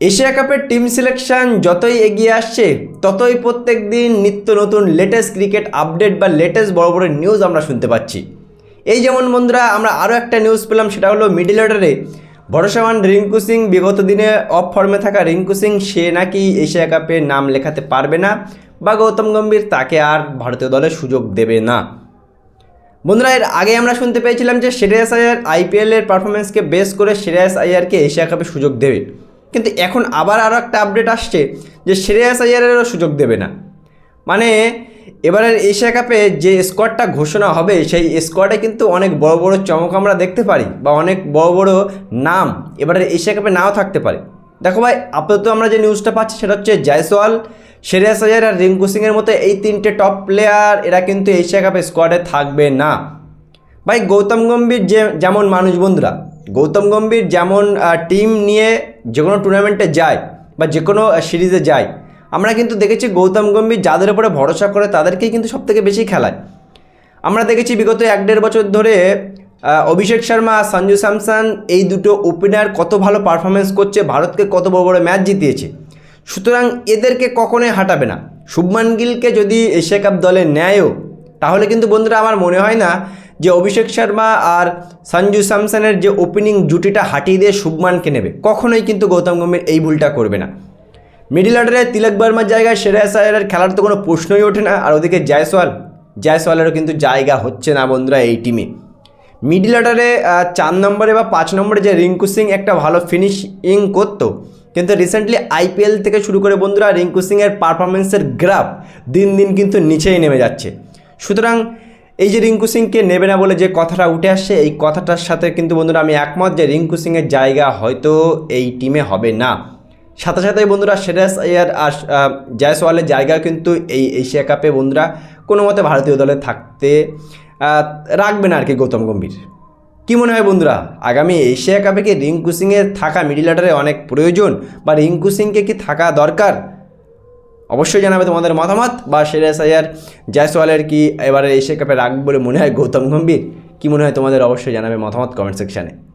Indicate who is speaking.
Speaker 1: Asia কাপের team selection যতই এগিয়ে আসছে, ততই প্রত্যেক দিন নিত্য নতুন লেটেস্ট ক্রিকেট আপডেট বা লেটেস্ট বড় বড় নিউজ আমরা শুনতে পাচ্ছি। এই যেমন বন্ধুরা, আমরা আরও একটা নিউজ পেলাম, সেটা হলো মিডিল অর্ডারে ভরসামান রিঙ্কু সিং, বিগত দিনে অফ ফর্মে থাকা রিঙ্কু সিং, সে নাকি এশিয়া কাপে নাম লেখাতে পারবে না বা গৌতম গম্ভীর তাকে আর ভারতীয় দলে সুযোগ দেবে না। বন্ধুরা, এর আগে আমরা শুনতে পেয়েছিলাম যে শ্রেয়াস আয়ার আইপিএলের পারফরমেন্সকে বেস করে শ্রেয়াস আয়ারকে এশিয়া কাপে সুযোগ দেবে। কিন্তু এখন আবার আরও একটা আপডেট আসছে যে শ্রেয়াস আয়ারেরও সুযোগ দেবে না। মানে এবারের এশিয়া কাপে যে স্কোয়াডটা ঘোষণা হবে, সেই স্কোয়াডে কিন্তু অনেক বড় বড় চমক আমরা দেখতে পারি বা অনেক বড় বড় নাম এবারের এশিয়া কাপে নাও থাকতে পারে। দেখো ভাই, আপাতত আমরা যে নিউজটা পাচ্ছি সেটা হচ্ছে জয়সওয়াল শ্রেয়াস আয়ার আর রিঙ্কু সিংয়ের মতো এই তিনটে টপ প্লেয়ার এরা কিন্তু এশিয়া কাপে স্কোয়াডে থাকবে না। ভাই, গৌতম গম্ভীর যে, যেমন মানুষ বন্ধুরা গৌতম গম্ভীর যেমন টিম নিয়ে যে কোনো টুর্নামেন্টে যায় বা যে কোনো সিরিজে যায়, আমরা কিন্তু দেখেছি গৌতম গম্ভীর যাদের উপরে ভরসা করে তাদেরকেই কিন্তু সবথেকে বেশি খেলায়। আমরা দেখেছি বিগত এক দেড় বছর ধরে অভিষেক শর্মা, সঞ্জু স্যামসন এই দুটো ওপেনার কত ভালো পারফরমেন্স করছে, ভারতকে কত বড় বড় ম্যাচ জিতিয়েছে। সুতরাং এদেরকে কখনোই হাঁটাবে না। শুভমান গিলকে যদি এশিয়া কাপ দলে নেয়ও তাহলে কিন্তু বন্ধুরা আমার মনে হয় না যে অভিষেক শর্মা আর সঞ্জু স্যামসনের যে ওপেনিং জুটিটা হাঁটিয়ে দিয়ে শুভমানকে নেবে। কখনোই কিন্তু গৌতম গম্ভীর এই ভুলটা করবে না। মিডিল অর্ডারে তিলক বর্মার জায়গায় শ্রেয়াস আয়ারের খেলার তো কোনো প্রশ্নই ওঠে না। আর ওদিকে জয়সওয়াল, জয়সওয়ালেরও কিন্তু জায়গা হচ্ছে না বন্ধুরা এই টিমে মিডিল অর্ডারে চার নম্বরে বা পাঁচ নম্বরে যে রিঙ্কু সিং একটা ভালো ফিনিশিং করতো, কিন্তু রিসেন্টলি আইপিএল থেকে শুরু করে বন্ধুরা রিঙ্কু সিংয়ের পারফরমেন্সের গ্রাফ দিন দিন কিন্তু নিচেই নেমে যাচ্ছে। সুতরাং এই যে রিঙ্কু সিংকে নেবে না বলে যে কথাটা উঠে আসছে, এই কথাটার সাথে কিন্তু বন্ধুরা আমি একমত যে রিঙ্কু সিংয়ের জায়গা হয়তো এই টিমে হবে না। সাথে সাথে বন্ধুরা শ্রেয়াস আয়ার আর জয়সওয়ালের জায়গা কিন্তু এই এশিয়া কাপে বন্ধুরা কোনো মতে ভারতীয় দলে থাকতে রাখবে না আর কি গৌতম গম্ভীর। কি মনে হয় বন্ধুরা? আগামী এশিয়া কাপে কি রিঙ্কু সিংয়ের থাকা মিডিল অর্ডারে অনেক প্রয়োজন বা রিঙ্কু সিংকে কি থাকা দরকার? অবশ্যই জানাবে তোমাদের মতামত বা শ্রেয়াস আয়ার জয়সওয়ালের কি এবারে এশিয়া কাপে রাখবে বলে মনে হয় গৌতম গম্ভীর? কী মনে হয় তোমাদের অবশ্যই জানাবে মতামত কমেন্ট সেকশানে।